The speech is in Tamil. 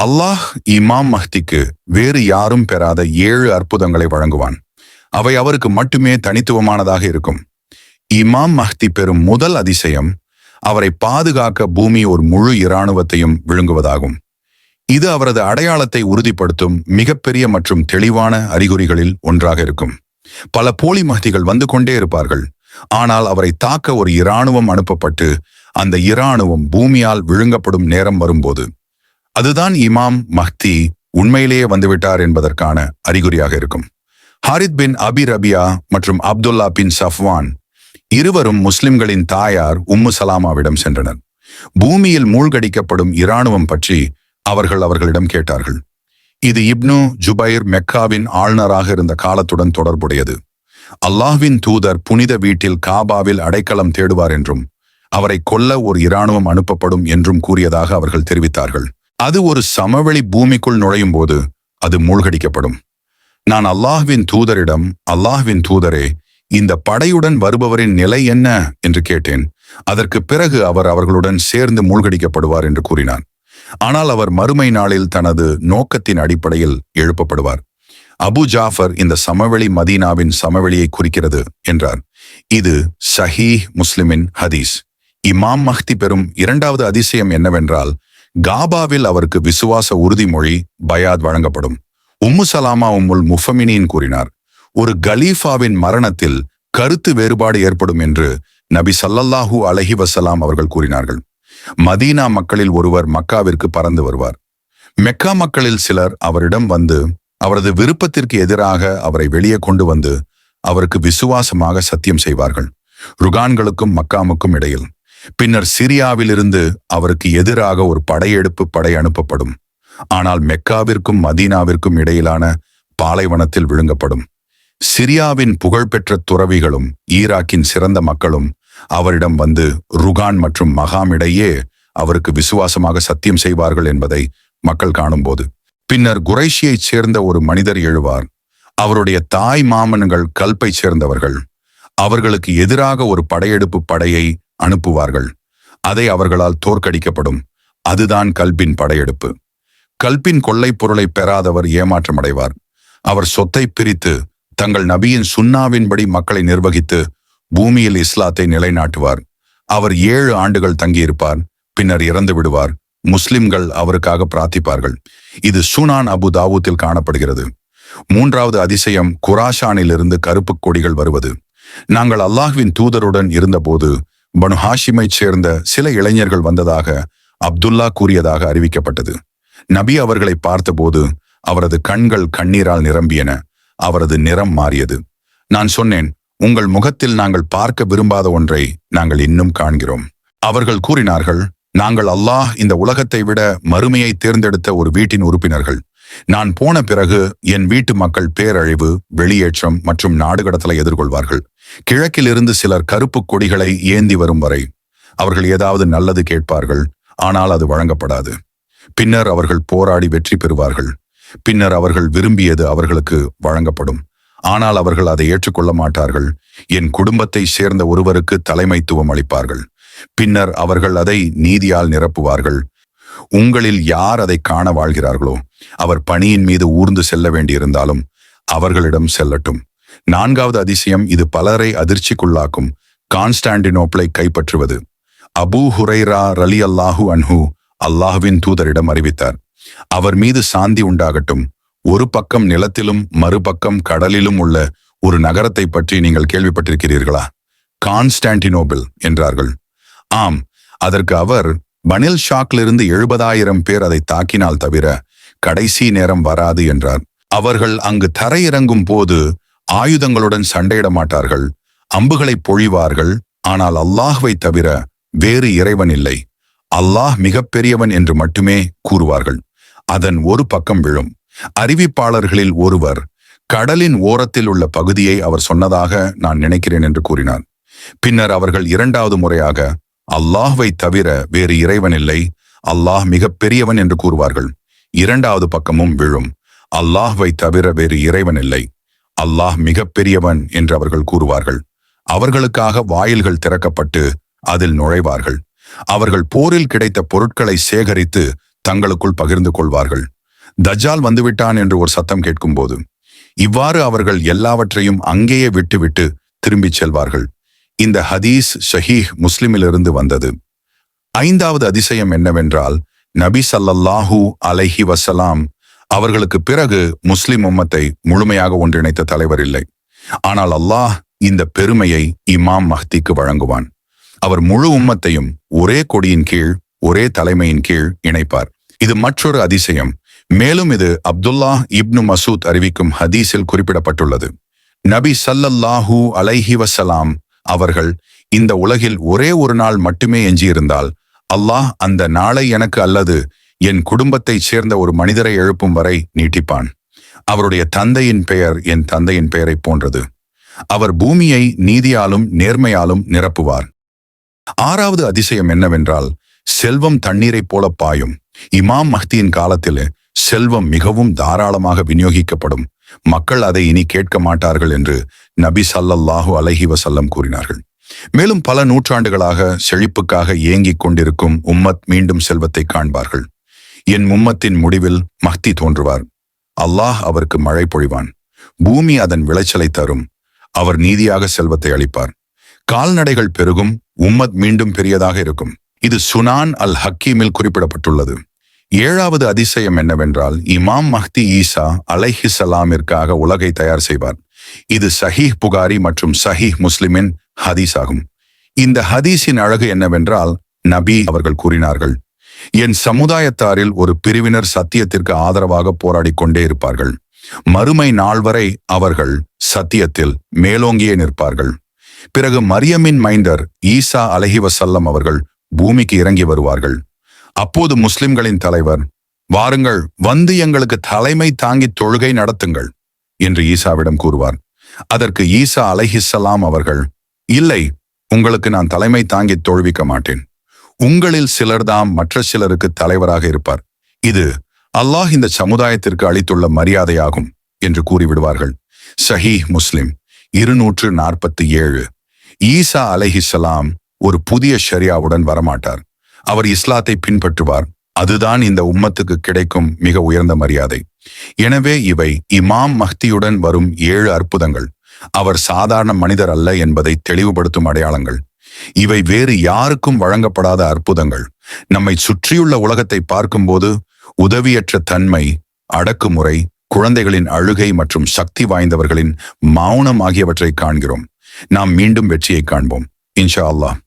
அல்லாஹ் இமாம் மஹ்திக்கு வேறு யாரும் பெறாத ஏழு அற்புதங்களை வழங்குவான். அவை அவருக்கு மட்டுமே தனித்துவமானதாக இருக்கும். இமாம் மஹ்தி பெறும் முதல் அதிசயம் அவரை பாதுகாக்க பூமி ஒரு முழு இராணுவத்தையும் விழுங்குவதாகும். இது அவரது அடையாளத்தை உறுதிப்படுத்தும் மிகப்பெரிய மற்றும் தெளிவான அறிகுறிகளில் ஒன்றாக இருக்கும். பல போலி மஹ்திகள் வந்து கொண்டே இருப்பார்கள். ஆனால் அவரை தாக்க ஒரு இராணுவம் அனுப்பப்பட்டு அந்த இராணுவம் பூமியால் விழுங்கப்படும் நேரம் வரும்போது அதுதான் இமாம் மஹ்தி உண்மையிலேயே வந்துவிட்டார் என்பதற்கான அறிகுறியாக இருக்கும். ஹாரித் பின் அபி ரபியா மற்றும் அப்துல்லா பின் சஃப்வான் இருவரும் முஸ்லிம்களின் தாயார் உம்மு சலாமாவிடம் சென்றனர். பூமியில் மூழ்கடிக்கப்படும் இராணுவம் பற்றி அவர்கள் அவர்களிடம் கேட்டார்கள். இது இப்னு ஜுபைர் மெக்காவின் ஆளுநராக இருந்த காலத்துடன் தொடர்புடையது. அல்லாஹ்வின் தூதர் புனித வீட்டில் காபாவில் அடைக்கலம் தேடுவார் என்றும் அவரை கொல்ல ஒரு இராணுவம் அனுப்பப்படும் என்றும் கூறியதாக அவர்கள் தெரிவித்தார்கள். அது ஒரு சமவெளி பூமிக்குள் நுழையும் போது அது மூழ்கடிக்கப்படும். நான் அல்லாஹ்வின் தூதரிடம் அல்லாஹ்வின் தூதரே இந்த படையுடன் வருபவரின் நிலை என்ன? என்று கேட்டேன். அதற்கு பிறகு அவர் அவர்களுடன் சேர்ந்து மூழ்கடிக்கப்படுவார் என்று கூறினார் ஆனால் அவர் மறுமை நாளில் தனது நோக்கத்தின் அடிப்படையில் எழுப்பப்படுவார். அபு ஜாஃபர் இந்த சமவெளி மதீனாவின் சமவெளியை குறிக்கிறது என்றார். இது சஹீ முஸ்லிமின் ஹதீஸ். இமாம் மஹ்தி பெறும் இரண்டாவது அதிசயம் என்னவென்றால் காபாவில் அவருக்கு விசுவாச உறுதிமொழி பயாத் வழங்கப்படும். உம்மு சலாமா உம்முல் முஃபமினின் கூறினார் ஒரு கலீஃபாவின் மரணத்தில் கருத்து வேறுபாடு ஏற்படும் என்று நபி சல்லல்லாஹூ அலஹி வசலாம் அவர்கள் கூறினார்கள். மதீனா மக்களில் ஒருவர் மக்காவிற்கு பறந்து வருவார். மெக்கா மக்களில் சிலர் அவரிடம் வந்து அவரது விருப்பத்திற்கு எதிராக அவரை வெளியே கொண்டு வந்து அவருக்கு விசுவாசமாக சத்தியம் செய்வார்கள். ருகான்களுக்கும் மக்காமுக்கும் இடையில் பின்னர் சிரியாவிலிருந்து அவருக்கு எதிராக ஒரு படையெடுப்பு படை அனுப்பப்படும். ஆனால் மெக்காவிற்கும் மதீனாவிற்கும் இடையிலான பாலைவனத்தில் விழுங்கப்படும். சிரியாவின் புகழ்பெற்ற துறவிகளும் ஈராக்கின் சிறந்த மக்களும் அவரிடம் வந்து ருகான் மற்றும் மகாம் இடையே அவருக்கு விசுவாசமாக சத்தியம் செய்வார்கள் என்பதை மக்கள் காணும்போது. பின்னர் குறைஷியைச் சேர்ந்த ஒரு மனிதர் எழுவார். அவருடைய தாய் மாமன்கள் கல்பைச் சேர்ந்தவர்கள். அவர்களுக்கு எதிராக ஒரு படையெடுப்பு படையை அனுப்புவார்கள். அதை அவர்களால் தோற்கடிக்கப்படும். அதுதான் கல்பின் படையெடுப்பு. கல்பின் கொள்ளைப் பொருளை பெறாதவர் ஏமாற்றமடைவார். அவர் சொத்தை பிரித்து தங்கள் நபியின் சுன்னாவின்படி மக்களை நிர்வகித்து பூமியில் இஸ்லாத்தை நிலைநாட்டுவார். அவர் ஏழு ஆண்டுகள் தங்கியிருப்பார். பின்னர் இறந்து விடுவார். முஸ்லிம்கள் அவருக்காக பிரார்த்திப்பார்கள். இது சுனான் அபு தாவூத்தில் காணப்படுகிறது. மூன்றாவது அதிசயம் குராஷானிலிருந்து கருப்பு கொடிகள் வருவது. நாங்கள் அல்லாஹ்வின் தூதருடன் இருந்தபோது பனு ஹாஷிமைச் சேர்ந்த சில இளைஞர்கள் வந்ததாக அப்துல்லா கூறியதாக அறிவிக்கப்பட்டது. நபி அவர்களை பார்த்தபோது அவரது கண்கள் கண்ணீரால் நிரம்பியன. அவரது நிறம் மாறியது. நான் சொன்னேன் உங்கள் முகத்தில் நாங்கள் பார்க்க விரும்பாத ஒன்றை நாங்கள் இன்னும் காண்கிறோம். அவர்கள் கூறினார்கள் நாங்கள் அல்லாஹ் இந்த உலகத்தை விட மறுமையை தேர்ந்தெடுத்த ஒரு வீட்டின் உறுப்பினர்கள். நான் போன பிறகு என் வீட்டு மக்கள் பேரழிவு வெளியேற்றம் மற்றும் நாடு கடத்தலை எதிர்கொள்வார்கள். கிழக்கிலிருந்து சிலர் கருப்பு கொடிகளை ஏந்தி வரும் வரை அவர்கள் ஏதாவது நல்லது கேட்பார்கள் ஆனால் அது வழங்கப்படாது. பின்னர் அவர்கள் போராடி வெற்றி பெறுவார்கள். பின்னர் அவர்கள் விரும்பியது அவர்களுக்கு வழங்கப்படும். ஆனால் அவர்கள் அதை ஏற்றுக்கொள்ள மாட்டார்கள். என் குடும்பத்தை சேர்ந்த ஒருவருக்கு தலைமைத்துவம் அளிப்பார்கள். பின்னர் அவர்கள் அதை நீதியால் நிரப்புவார்கள். உங்களில் யார் அதை காண வாழ்கிறார்களோ அவர் பணியின் மீது ஊர்ந்து செல்ல வேண்டியிருந்தாலும் அவர்களிடம் செல்லட்டும். நான்காவது அதிசயம் இது பலரை அதிர்ச்சிக்குள்ளாக்கும். கான்ஸ்டாண்டினோப்பிளை கைப்பற்றுவது. அபூ ஹுரைரா ரலி அல்லாஹு அன்ஹு அல்லாஹுவின் தூதரிடம் அறிவித்தார். அவர் மீது சாந்தி உண்டாகட்டும். ஒரு பக்கம் நிலத்திலும் மறுபக்கம் கடலிலும் உள்ள ஒரு நகரத்தை பற்றி நீங்கள் கேள்விப்பட்டிருக்கிறீர்களா? கான்ஸ்டாண்டினோபிள் என்றார்கள். ஆம் அதற்கு அவர் பனில் ஷாக்லிருந்து எழுபதாயிரம் பேர் அதை தாக்கினால் தவிர கடைசி நேரம் வராது என்றார். அவர்கள் அங்கு தரையிறங்கும் போது ஆயுதங்களுடன் சண்டையிட மாட்டார்கள் அம்புகளை பொழிவார்கள் ஆனால் அல்லாஹ்வை தவிர வேறு இறைவன் இல்லை. அல்லாஹ் மிகப்பெரியவன் என்று மட்டுமே கூறுவார்கள். அதன் ஒரு பக்கம் விழும். அறிவிப்பாளர்களில் ஒருவர் கடலின் ஓரத்தில் உள்ள பகுதியை அவர் சொன்னதாக நான் நினைக்கிறேன் என்று கூறினார். பின்னர் அவர்கள் இரண்டாவது முறையாக அல்லாஹ்வை தவிர வேறு இறைவன் இல்லை. அல்லாஹ் மிகப்பெரியவன் என்று கூறுவார்கள். இரண்டாவது பக்கமும் விழும். அல்லாஹ்வை தவிர வேறு இறைவன் இல்லை. அல்லாஹ் மிகப்பெரியவன் என்று அவர்கள் கூறுவார்கள். அவர்களுக்காக வாயில்கள் திறக்கப்பட்டு அதில் நுழைவார்கள். அவர்கள் போரில் கிடைத்த பொருட்களை சேகரித்து தங்களுக்குள் பகிர்ந்து கொள்வார்கள். தஜால் வந்துவிட்டான் என்று ஒரு சத்தம் கேட்கும்போது இவ்வாறு அவர்கள் எல்லாவற்றையும் அங்கேயே விட்டுவிட்டு திரும்பிச் செல்வார்கள். இந்த ஹதீஸ் ஷஹீஹ் முஸ்லிமிலிருந்து வந்தது. ஐந்தாவது அதிசயம் என்னவென்றால் நபி சல்லல்லாஹு அலைஹி வசலாம் அவர்களுக்கு பிறகு முஸ்லிம் உம்மத்தை முழுமையாக ஒன்றிணைத்த தலைவர் இல்லை. ஆனால் அல்லாஹ் இந்த பெருமையை இமாம் மஹ்திக்கு வழங்குவான். அவர் முழு உம்மத்தையும் ஒரே கொடியின் கீழ் ஒரே தலைமையின் கீழ் இணைப்பார். இது மற்றொரு அதிசயம். மேலும் இது அப்துல்லா இப்னு மசூத் அறிவிக்கும் ஹதீஸில் குறிப்பிடப்பட்டுள்ளது. நபி சல்லல்லாஹூ அலைஹி வசலாம் அவர்கள் இந்த உலகில் ஒரே ஒரு நாள் மட்டுமே எஞ்சியிருந்தால் அல்லாஹ் அந்த நாளை எனக்கு அல்லது என் குடும்பத்தைச் சேர்ந்த ஒரு மனிதரை எழுப்பும் வரை நீட்டிப்பான். அவருடைய தந்தையின் பெயர் என் தந்தையின் பெயரைப் போன்றது. அவர் பூமியை நீதியாலும் நேர்மையாலும் நிரப்புவார். ஆறாவது அதிசயம் என்னவென்றால் செல்வம் தண்ணீரைப் போல பாயும். இமாம் மஹ்தியின் காலத்தில் செல்வம் மிகவும் தாராளமாக விநியோகிக்கப்படும். மக்கள் அதை இனி கேட்க மாட்டார்கள் என்று நபி சல்லல்லாஹு அலஹி வசல்லம் கூறினார்கள். மேலும் பல நூற்றாண்டுகளாக செழிப்புக்காக ஏங்கிக் கொண்டிருக்கும் உம்மத் மீண்டும் செல்வத்தை காண்பார்கள். என் உம்மத்தின் முடிவில் மஹ்தி தோன்றுவார். அல்லாஹ் அவருக்கு மழை பொழிவான். பூமி அதன் விளைச்சலை தரும். அவர் நீதியாக செல்வத்தை அளிப்பார். கால்நடைகள் பெருகும். உம்மத் மீண்டும் பெரியதாக இருக்கும். இது சுனான் அல் ஹக்கீமில் குறிப்பிடப்பட்டுள்ளது. ஏழாவது அதிசயம் என்னவென்றால் இமாம் மஹ்தி ஈசா அலைஹிசலாமிற்காக உலகை தயார் செய்வார். இது சஹீஹ் புகாரி மற்றும் சஹீஹ் முஸ்லிமின் ஹதீஸ் ஆகும். இந்த ஹதீஸின் அழகு என்னவென்றால் நபி அவர்கள் கூறினார்கள் என் சமுதாயத்தாரில் ஒரு பிரிவினர் சத்தியத்திற்கு ஆதரவாக போராடி கொண்டே இருப்பார்கள். மறுமை நாள் வரை அவர்கள் சத்தியத்தில் மேலோங்கியே நிற்பார்கள். பிறகு மரியமின் மைந்தர் ஈசா அலஹி வசல்லம் அவர்கள் பூமிக்கு இறங்கி வருவார்கள். அப்போது முஸ்லிம்களின் தலைவர் வாருங்கள் வந்து எங்களுக்கு தலைமை தாங்கி தொழுகை நடத்துங்கள் என்று ஈசாவிடம் கூறுவார். அதற்கு ஈசா அலைஹிஸ்ஸலாம் அவர்கள் இல்லை உங்களுக்கு நான் தலைமை தாங்கி தோல்விக்க மாட்டேன். உங்களில் சிலர்தாம் மற்ற சிலருக்கு தலைவராக இருப்பார். இது அல்லாஹ் இந்த சமுதாயத்திற்கு அளித்துள்ள மரியாதையாகும் என்று கூறிவிடுவார்கள். சஹி முஸ்லிம் இருநூற்று நாற்பத்தி ஏழு. ஈசா அலைஹிஸ்ஸலாம் ஒரு புதிய ஷரியாவுடன் வரமாட்டார். அவர் இஸ்லாத்தை பின்பற்றுவார். அதுதான் இந்த உம்மத்துக்கு கிடைக்கும் மிக உயர்ந்த மரியாதை. எனவே இவை இமாம் மஹ்தியுடன் வரும் ஏழு அற்புதங்கள். அவர் சாதாரண மனிதர் அல்ல என்பதை தெளிவுபடுத்தும் அடையாளங்கள். இவை வேறு யாருக்கும் வழங்கப்படாத அற்புதங்கள். நம்மை சுற்றியுள்ள உலகத்தை பார்க்கும்போது உதவியற்ற தன்மை அடக்குமுறை குழந்தைகளின் அழுகை மற்றும் சக்தி வாய்ந்தவர்களின் மௌனம் ஆகியவற்றை காண்கிறோம். நாம் மீண்டும் வெற்றியை காண்போம். இன்ஷா அல்லாஹ்.